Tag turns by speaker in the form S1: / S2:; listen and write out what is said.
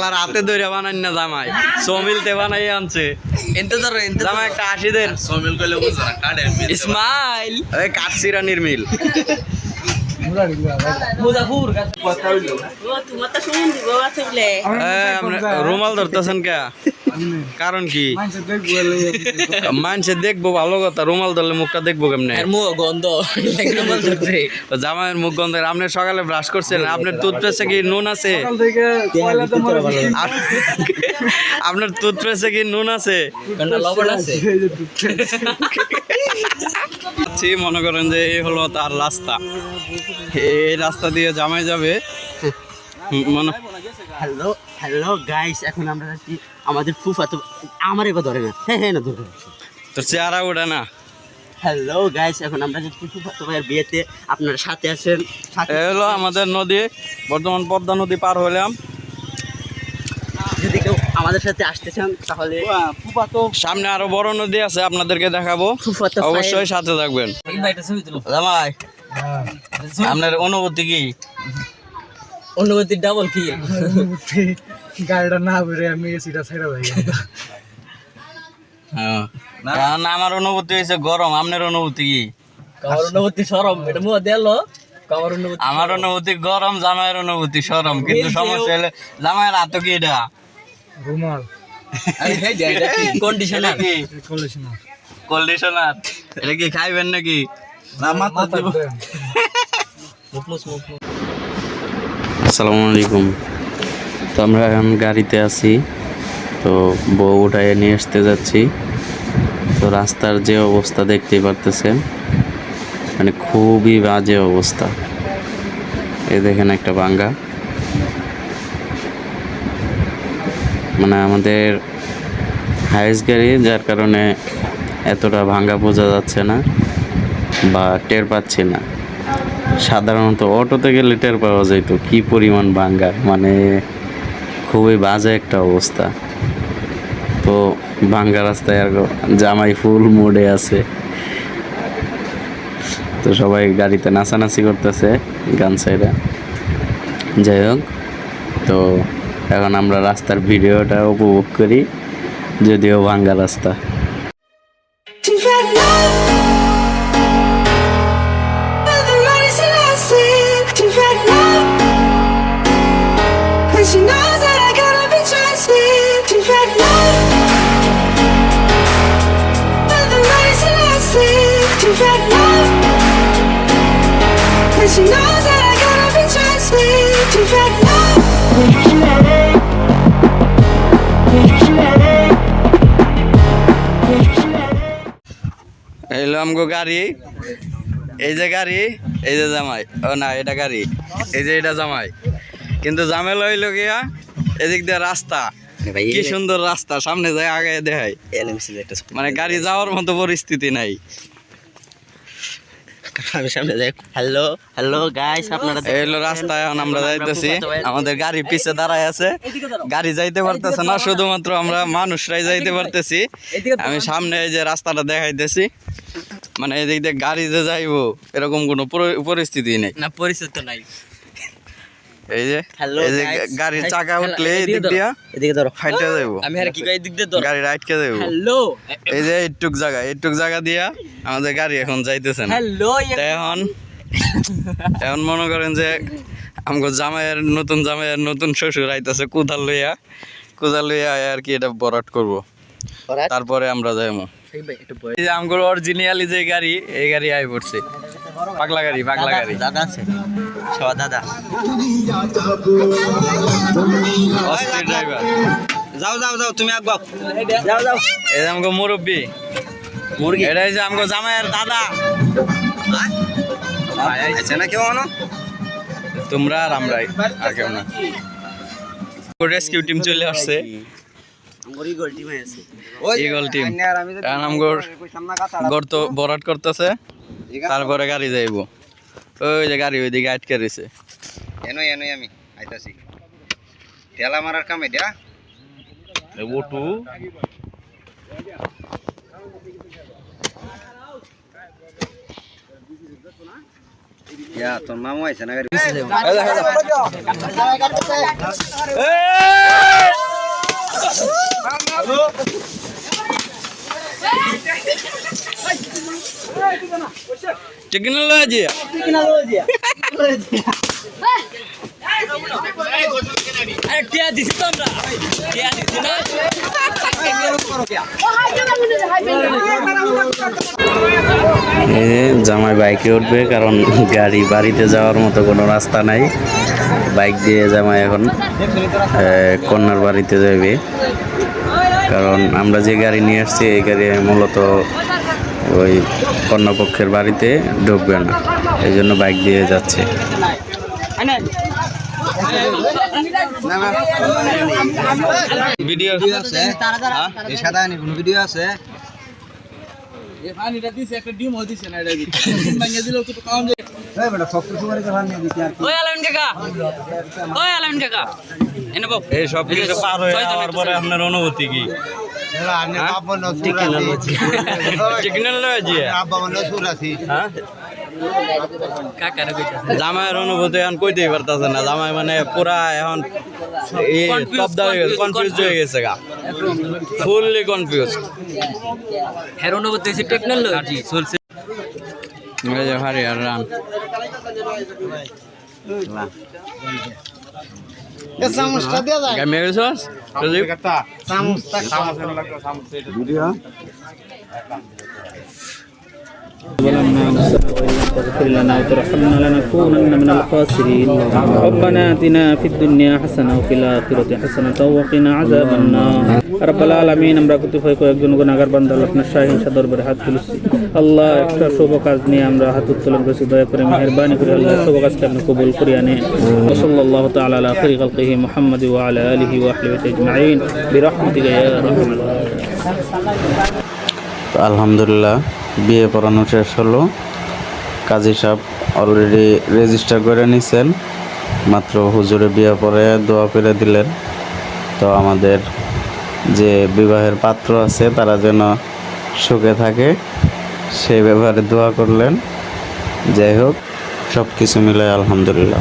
S1: আল্লাহর হাতে ধরে বানান না জামাই। সমিলতে বানাই আনছে।
S2: ইন্তজার
S1: জামাই একটা আশি দেন।
S3: সমিল কইলে বুঝছ না কাটে
S2: ইসমাইল।
S1: ওই কাশিরা মিল।
S2: মুজাফুর
S1: এই, আপনি রুমাল ধরতেছেন কে? কারণ কি? মানুষে দেখব ভালো কথা রুমাল ধরলে মুখটা দেখব কেমনে?
S2: মুখ গন্ধ
S1: জামাইয়ের মুখ গন্ধ আপনি সকালে ব্রাশ করছেন আপনার টুথপেস্টে কি নুন আছে? আপনার টুথপেস্টে কি নুন আছে?
S2: লবণ আছে?
S1: মনে করেন যে এই হলো তার রাস্তা। এই রাস্তা দিয়ে জামাই যাবে। হুম, মনে
S4: হ্যালো হ্যালো গাইস এখন আমরা যাচ্ছি আমাদের ফুফা তো আমার এবার ধরে না। হ্যাঁ হ্যাঁ না ধরে
S1: তোর চেহারা ওঠে না।
S4: হ্যালো গাইস এখন আমরা যাচ্ছি ফুফা তো ভাইয়ের বিয়েতে। আপনারা সাথে আছেন সাথে
S1: হলো আমাদের নদী বর্তমান পদ্মা নদী পার হলাম
S4: যদি কেউ আমাদের সাথে আসতে চান তাহলে ফুফা তো
S1: সামনে আরও বড় নদী আছে আপনাদেরকে দেখাবো।
S4: ফুফা তো
S1: অবশ্যই সাথে থাকবেন।
S2: ইনভাইটে ছবি তুলো।
S1: জামাই আপনার অনুভূতি কি?
S2: অনুভূতি ডাবল কি?
S5: গাড়িটা না বেরে আমি এসিটা ছেড়ে দেয়
S1: হ্যাঁ। কারণ আমার অনুভূতি হয়েছে গরম আপনার অনুভূতি কি?
S2: অনুভূতি সরম এটা মুখ দেল
S1: আমার অনুভূতি গরম জামাইয়ের অনুভূতি সরম কিন্তু সমস্যা হলে জামাইয়ের হাত কি এটা?
S5: রুমাল।
S2: কন্ডিশনার
S1: কি?
S5: কলেশনা
S1: কন্ডিশনার এটা কি খাইবেন নাকি?
S5: মাথা দেন
S2: মুখ মুখ মুখ মুখ।
S6: আসসালামু আলাইকুম। তো আমরা এখন গাড়িতে আছি। তো বউ উঠায় নিয়ে আসতে যাচ্ছি। তো রাস্তার যে অবস্থা দেখতেই পারতেছেন মানে খুবই বাজে অবস্থা। এ দেখেন একটা বাঙ্গা। মানে আমাদের হাইস গাড়ি, যার কারণে এতটা ভাঙ্গা বোঝা যাচ্ছে না বা টের পাচ্ছি না। সাধারণত অটোতে গেলে টের পাওয়া যেত কি পরিমাণ ভাঙ্গা মানে খুবই বাজে একটা অবস্থা। তো ভাঙ্গা রাস্তায় আর জামাই ফুল মোডে আছে। তো সবাই গাড়িতে নাচানাচি করতেছে গান সাইডে যাই হোক, তো এখন আমরা রাস্তার ভিডিওটা উপভোগ করি, যদিও ভাঙ্গা রাস্তা।
S7: And she knows that I gotta be trusted. You've had love.
S1: এই আমগো গাড়ি। এই যে গাড়ি এই যে জামাই। ও না এটা গাড়ি। এই যে এটা জামাই। কিন্তু জামেলা হইল গিয়া এদিক দিয়ে রাস্তা। কি সুন্দর রাস্তা সামনে যায় আগে দেখায়। মানে গাড়ি যাওয়ার মতো পরিস্থিতি নাই।
S4: আমি সামনে যাই। হ্যালো হ্যালো গাইস আপনারা
S1: এই হলো এখন আমরা যাইতেছি। আমাদের গাড়ি পিছে দাঁড়ায় আছে। গাড়ি যাইতে পারতেছে না শুধুমাত্র আমরা মানুষরাই যাইতে পারতেছি। আমি সামনে এই যে রাস্তাটা দেখাইতেছি। মানে এদিক দিয়ে গাড়ি যে যাইবো এরকম কোনো পরিস্থিতি নেই।
S2: না পরিস্থিতি নাই।
S1: এই যে এই যে. গাড়ির চাকা উঠলে
S2: এদিকে।
S1: দিয়া
S4: এদিকে ধরো।
S1: ফাইটে যাইবো।
S2: আমি আর কি কই দিক দিয়ে ধর।
S1: গাড়ি রাইটকে যাইবো।
S2: হ্যালো
S1: এই যে এইটুক জায়গা এইটুক জায়গা দিয়া আমাদের গাড়ি এখন যাইতেছে না।
S2: হ্যালো
S1: এখন এখন মনে করেন যে আমগো জামাইয়ের নতুন জামাইয়ের নতুন শ্বশুর আইতাছে কুদাল লইয়া। কুদাল লইয়া আর কি এটা বরাট করব। তারপরে আমরা যাইমু। এই যে আমগো অরিজিনালি যে গাড়ি এই গাড়ি আই পড়ছে। পাগলা গাড়ি পাগলা গাড়ি
S4: দাদা আছে। সবা দাদা।
S1: অস্থির ড্রাইভার
S4: যাও যাও যাও তুমি আগ যাও যাও।
S1: এই যে আমগো মুরব্বী। এটা হচ্ছে আমগো জামাইয়ের দাদা।
S3: আছে না কেউ
S1: তোমরা আর আমরাই আর কেউ না। রেস্কিউ টিম চলে আসছে। ইগল টিম কারণ আমগোর গর্ত বরাট করতেছে। তারপরে গাড়ি যাইব ওই যে গাড়ি ওইদিকে আটকে রয়েছে
S3: এনই এনই আমি আইতাছি ঠেলা মারার কাম এটা
S1: ওটু
S3: ইয়া তোর মামু আইছে না গাড়ি
S6: জামাই বাইকে উঠবে, কারণ গাড়ি বাড়িতে যাওয়ার মতো কোনো রাস্তা নাই। বাইক দিয়ে জামাই এখন কন্যার বাড়িতে যাবে। কারণ আমরা যে গাড়ি নিয়ে আসছি, এই গাড়ি মূলত ওই কন্যাপক্ষের বাড়িতে ঢুকবে না। এই জন্য বাইক দিয়ে যাচ্ছে।
S1: ভিডিও
S3: আছে সাদা কোনো ভিডিও আছে?
S5: এ পানিটা দিছে একটা ডিম হইছে না এটা ভাঙিয়ে দিলেও তো কাউন যায়
S2: ওই আলামিন কাকা ওই আলামিন কাকা। এনে বাবু
S1: এই সব কিছু পার হয়ে যাওয়ার পরে আপনার অনুভূতি কি? হ্যাঁ জামাইয়ের অনুভূতি এখন কইতেই পারতাছে না জামাই মানে পুরা এখন কনফিউজ হয়ে গেছে গা ফুললি কনফিউজ
S2: হের অনুভূতি হচ্ছে টেকনোলজি চলছে
S1: হারি আর রান গামে
S8: ربنا آتنا في الدنيا حسنة وفي الآخرة حسنة وقنا عذاب النار رب العالمين আমরা কতিপয় কয়েকজন গুণাগার বান্দা আপনার শাহীন সাদরবারে হাত তুলেছি আল্লাহ একটা শুভ কাজ নিয়ে আমরা হাত উত্তোলন করেছি দয়া করে মেহরবানি করে আল্লাহ শুভ কাজকে আপনি কবুল করিয়া নেন وصلى الله تعالى على خير خلقه محمد وعلى آله وأهله أجمعين برحمتك يا أرحم الراحمين
S6: তো আলহামদুলিল্লাহ বিয়ে পড়ানো শেষ হলো। কাজী সাহেব অলরেডি রেজিস্টার করে নিছেন। মাত্র হুজুরে বিয়ে পরে দোয়া করে দিলেন। তো আমাদের যে বিবাহের পাত্র আছে, তারা যেন সুখে থাকে, সেই ব্যাপারে দোয়া করলেন। যাই হোক সব কিছু মিলে আলহামদুলিল্লাহ।